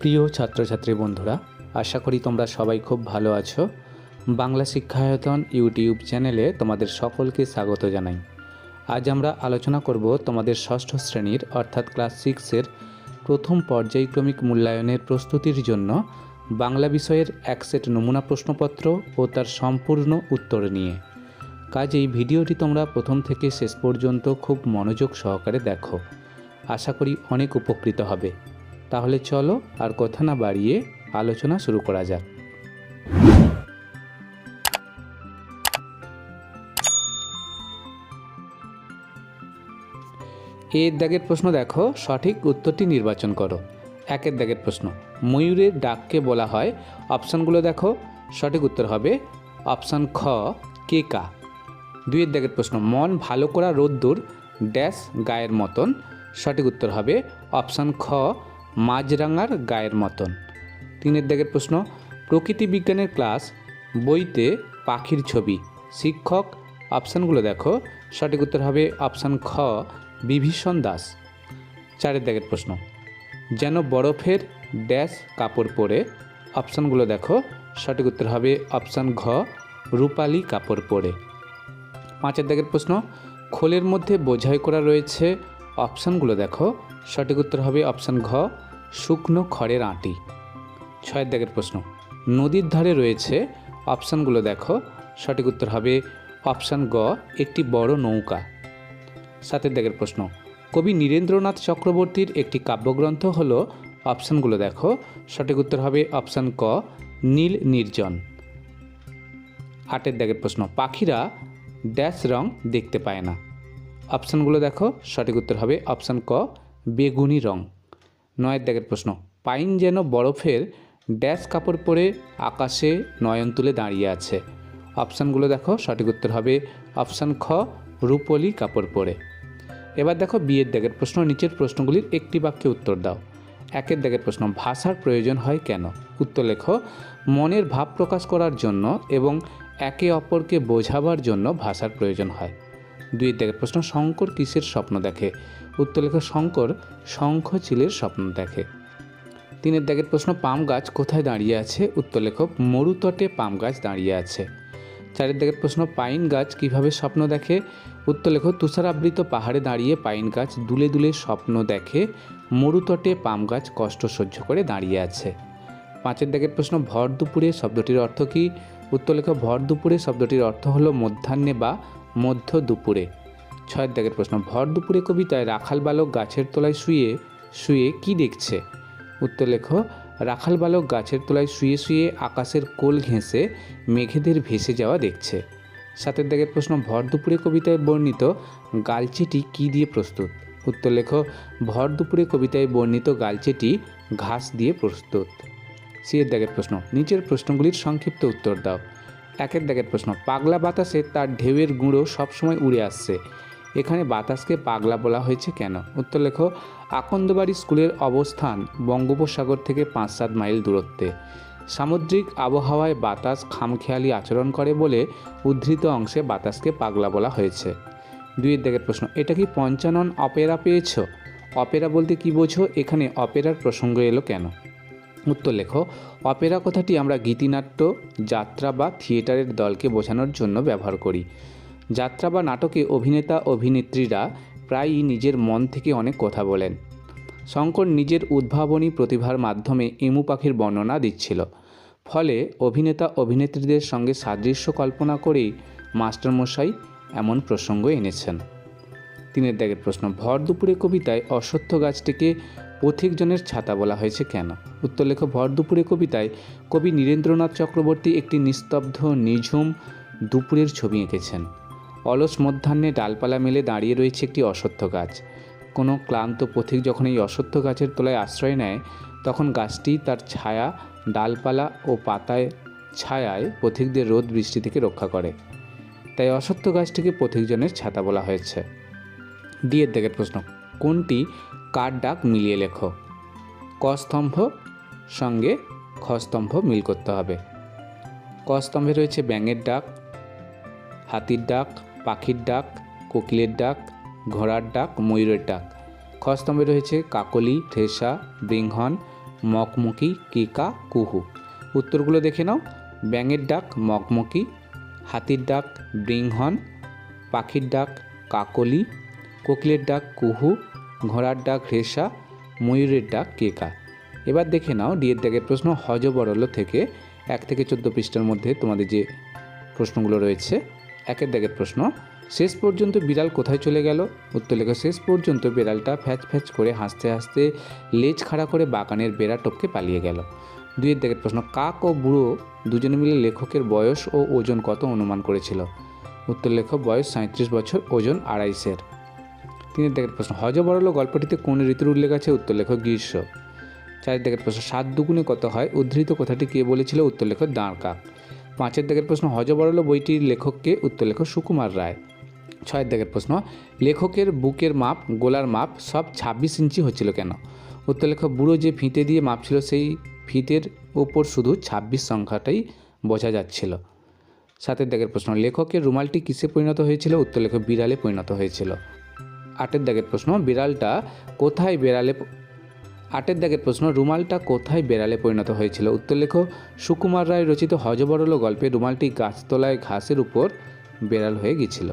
প্রিয় ছাত্রছাত্রী বন্ধুরা, আশা করি তোমরা সবাই খুব ভালো আছো। বাংলা শিক্ষায়তন ইউটিউব চ্যানেলে তোমাদের সকলকে স্বাগত জানাই। আজ আমরা আলোচনা করব তোমাদের ষষ্ঠ শ্রেণির অর্থাৎ ক্লাস সিক্সের প্রথম পর্যায়ক্রমিক মূল্যায়নের প্রস্তুতির জন্য বাংলা বিষয়ের এক সেট নমুনা প্রশ্নপত্র ও তার সম্পূর্ণ উত্তর নিয়ে। কাজেই ভিডিওটি তোমরা প্রথম থেকে শেষ পর্যন্ত খুব মনোযোগ সহকারে দেখো। আশা করি অনেক উপকৃত হবে। তাহলে চলো আর কথা না বাড়িয়ে আলোচনা শুরু করা যাক। এর দাগের প্রশ্ন দেখো, সঠিক উত্তরটি নির্বাচন করো। একের দাগের প্রশ্ন, ময়ূরের ডাককে বলা হয়। অপশানগুলো দেখো, সঠিক উত্তর হবে অপশান খ কে কা দুইয়ের দাগের প্রশ্ন, মন ভালো করা রোদ্দুর ড্যাশ গায়ের মতন। সঠিক উত্তর হবে অপশান খ মাঝরাঙার গায়ের মতন। তিনের দাগের প্রশ্ন, প্রকৃতি বিজ্ঞানের ক্লাস, বইতে পাখির ছবি। শিক্ষক, অপশানগুলো দেখো। সঠিক উত্তর হবে অপশান খ, বিভীষণ দাস। চারের দাগের প্রশ্ন, যেন বরফের ড্যাশ কাপড় পরে, অপশানগুলো দেখো। সঠিক উত্তর হবে অপশান ঘ, রূপালি কাপড় পরে। পাঁচের দাগের প্রশ্ন, খোলের মধ্যে বোঝাই করা রয়েছে অপশানগুলো দেখো। সঠিক উত্তর হবে অপশান ঘ, শুকনো খড়ের আঁটি। ছয়ের দাগের প্রশ্ন, নদীর ধারে রয়েছে অপশানগুলো দেখো। সঠিক উত্তর হবে অপশান গ, একটি বড় নৌকা। সাতের দাগের প্রশ্ন, কবি নীরেন্দ্রনাথ চক্রবর্তীর একটি কাব্যগ্রন্থ হল অপশানগুলো দেখো। সঠিক উত্তর হবে অপশান ক, নীল নির্জন। আটের দাগের প্রশ্ন, পাখিরা ড্যাশ রং দেখতে পায় না। অপশানগুলো দেখো, সঠিক উত্তর হবে অপশান ক, বেগুনি রং। নয়ের দাগের প্রশ্ন, পাইন যেন বরফের ড্যাশ কাপড় পরে আকাশে নয়ন তুলে দাঁড়িয়ে আছে। অপশানগুলো দেখো, সঠিক উত্তর হবে অপশান খ, রূপলি কাপড় পরে। এবার দেখো বিয়ের দাগের প্রশ্ন, নিচের প্রশ্নগুলির একটি বাক্যে উত্তর দাও। একের দাগের প্রশ্ন, ভাষার প্রয়োজন হয় কেন? উত্তর লেখো, মনের ভাব প্রকাশ করার জন্য এবং একে অপরকে বোঝাবার জন্য ভাষার প্রয়োজন হয়। দুই দাগের প্রশ্ন, শঙ্কর কিসের স্বপ্ন দেখে? উত্তর লেখো, শঙ্কর শঙ্খ চিলের স্বপ্ন দেখে। তিনের দাগের প্রশ্ন, পাম গাছ কোথায় দাঁড়িয়ে আছে? উত্তর লেখো মরুতটে পাম গাছ দাঁড়িয়ে আছে। চারের দাগের প্রশ্ন, পাইন গাছ কীভাবে স্বপ্ন দেখে? উত্তর লেখো তুষারাবৃত পাহাড়ে দাঁড়িয়ে পাইন গাছ দুলে দুলে স্বপ্ন দেখে, মরুতটে পাম গাছ কষ্ট সহ্য করে দাঁড়িয়ে আছে। পাঁচের দাগের প্রশ্ন, ভর দুপুরে শব্দটির অর্থ কী? উত্তর লেখো ভর দুপুরে শব্দটির অর্থ হলো মধ্যাহ্নে বা মধ্য দুপুরে। ছয়ের দাগের প্রশ্ন, ভর দুপুরে কবিতায় রাখাল বালক গাছের তলায় শুয়ে শুয়ে কি দেখছে? উত্তর লেখো, রাখাল বালক গাছের তলায় শুয়ে শুয়ে আকাশের কোল ঘেঁষে মেঘেদের ভেসে যাওয়া দেখছে। সাতের দাগের প্রশ্ন, ভর দুপুরে কবিতায় বর্ণিত গালচেটি কি দিয়ে প্রস্তুত? উত্তর লেখো, ভর দুপুরে কবিতায় বর্ণিত গালচেটি ঘাস দিয়ে প্রস্তুত। সিয়ের দাগের প্রশ্ন, নিচের প্রশ্নগুলির সংক্ষিপ্ত উত্তর দাও। একের দাগের প্রশ্ন, পাগলা বাতাসে তার ঢেউয়ের গুঁড়ো সবসময় উড়ে আসছে। এখানে বাতাসকে পাগলা বলা হয়েছে কেন? উত্তর লেখো, আকন্দবাড়ি স্কুলের অবস্থান বঙ্গোপসাগর থেকে পাঁচ সাত মাইল দূরত্বে। সামুদ্রিক আবহাওয়ায় বাতাস খামখেয়ালি আচরণ করে বলে উদ্ধৃত অংশে বাতাসকে পাগলা বলা হয়েছে। দুইয়ের দিকের প্রশ্ন, এটা কি পঞ্চানন অপেরা পেয়েছ? অপেরা বলতে কি বোঝো? এখানে অপেরার প্রসঙ্গ এলো কেন? উত্তর লেখো, অপেরা কথাটি আমরা গীতিনাট্য, যাত্রা বা থিয়েটারের দলকে বোঝানোর জন্য ব্যবহার করি। যাত্রা বা নাটকে অভিনেতা, অভিনেত্রীরা প্রায়ই নিজের মন থেকে অনেক কথা বলেন। শঙ্কর নিজের উদ্ভাবনী প্রতিভার মাধ্যমে এমু পাখির বর্ণনা দিচ্ছিল। ফলে অভিনেতা, অভিনেত্রীদের সঙ্গে সাদৃশ্য কল্পনা করেই মাস্টারমশাই এমন প্রসঙ্গ এনেছেন। তিনের দাগের প্রশ্ন, ভর দুপুরে কবিতায় অশ্বত্থ গাছটিকে পথিকজনের ছাতা বলা হয়েছে কেন? উত্তর লেখ, ভর দুপুরে কবিতায় কবি নীরেন্দ্রনাথ চক্রবর্তী একটি নিস্তব্ধ, নিঝুম দুপুরের ছবি এঁকেছেন। অলস মধ্যাহ্নে ডালপালা মেলে দাঁড়িয়ে রয়েছে একটি অশ্বত্থ গাছ। কোনো ক্লান্ত পথিক যখন এই অশ্বত্থ গাছের তলায় আশ্রয় নেয়, তখন গাছটি তার ছায়া, ডালপালা ও পাতায় ছায়ায় পথিকদের রোদ বৃষ্টি থেকে রক্ষা করে। তাই অশ্বত্থ গাছটিকে পথিকজনের ছাতা বলা হয়েছে। ডিয়ের দিকের প্রশ্ন। কোনটি কার ডাক মিলিয়ে লেখো? ক স্তম্ভ, সঙ্গে খ স্তম্ভ মিল করতে হবে। ক স্তম্ভে রয়েছে ব্যাঙের ডাক, হাতির ডাক, পাখির ডাক, কোকিলের ডাক, ঘোড়ার ডাক, ময়ূরের ডাক। খ স্তম্ভে রয়েছে কাকলি ঠেসা বৃংহন, মকমকি, কেকা, কুহু। উত্তরগুলো দেখে নাও। ব্যাঙের ডাক, মকমকি, হাতির ডাক ব্রিংহন পাখির ডাক, কাকলি কোকিলের ডাক কুহু, ঘোড়ার ডাক রেশা, ময়ূরের ডাক কেকা। এবার দেখে নাও ডিএর দাগের প্রশ্ন হজ বরল থেকে এক থেকে চোদ্দ পৃষ্ঠার মধ্যে তোমাদের যে প্রশ্নগুলো রয়েছে, একের দাগের প্রশ্ন, শেষ পর্যন্ত বিড়াল কোথায় চলে গেল? উত্তর লেখা, শেষ পর্যন্ত বিড়ালটা ফ্যাচ ফ্যাচ করে হাসতে হাসতে লেজ খাড়া করে বাগানের বেড়া টপকে পালিয়ে গেল। দুইয়ের দাগের প্রশ্ন, কাক ও বুড়ো দুজনে মিলে লেখকের বয়স ও ওজন কত অনুমান করেছিল? উত্তর লেখ, বয়স সাঁত্রিশ বছর, ওজন আড়াইশের। তিনের দাগের প্রশ্ন, হজ বড়ল গল্পটিতে কোন ঋতুর উল্লেখ আছে? উত্তর লেখ গ্রীষ্ম। চারের দাগের প্রশ্ন, সাত দুগুণে কত হয়? উদ্ধৃত কথাটি কে বলেছিল? উত্তর লেখ দাঁড় কাক পাঁচের দাগের প্রশ্ন, হজ বড়ল বইটির লেখককে উত্তর লেখ সুকুমার রায়। ছয়ের দাগের প্রশ্ন, লেখকের বুকের মাপ, গোলার মাপ সব ছাব্বিশ ইঞ্চি হচ্ছিল কেন? উত্তর লেখ বুড়ো যে ফিতে দিয়ে মাপ ছিল সেই ফিতের ওপর শুধু ছাব্বিশ সংখ্যাটাই বোঝা যাচ্ছিল। সাতের দাগের প্রশ্ন, লেখকের রুমালটি কিসে পরিণত হয়েছিল? উত্তর লেখ বিড়ালে পরিণত হয়েছিল। আটের দাগের প্রশ্ন, বিড়ালটা কোথায় বেড়ালে আটের দাগের প্রশ্ন, রুমালটা কোথায় বেড়ালে পরিণত হয়েছিল? উত্তর লেখ, সুকুমার রায় রচিত হজবরল গল্পে রুমালটি গাছতলায় ঘাসের উপর বেড়াল হয়ে গিয়েছিল।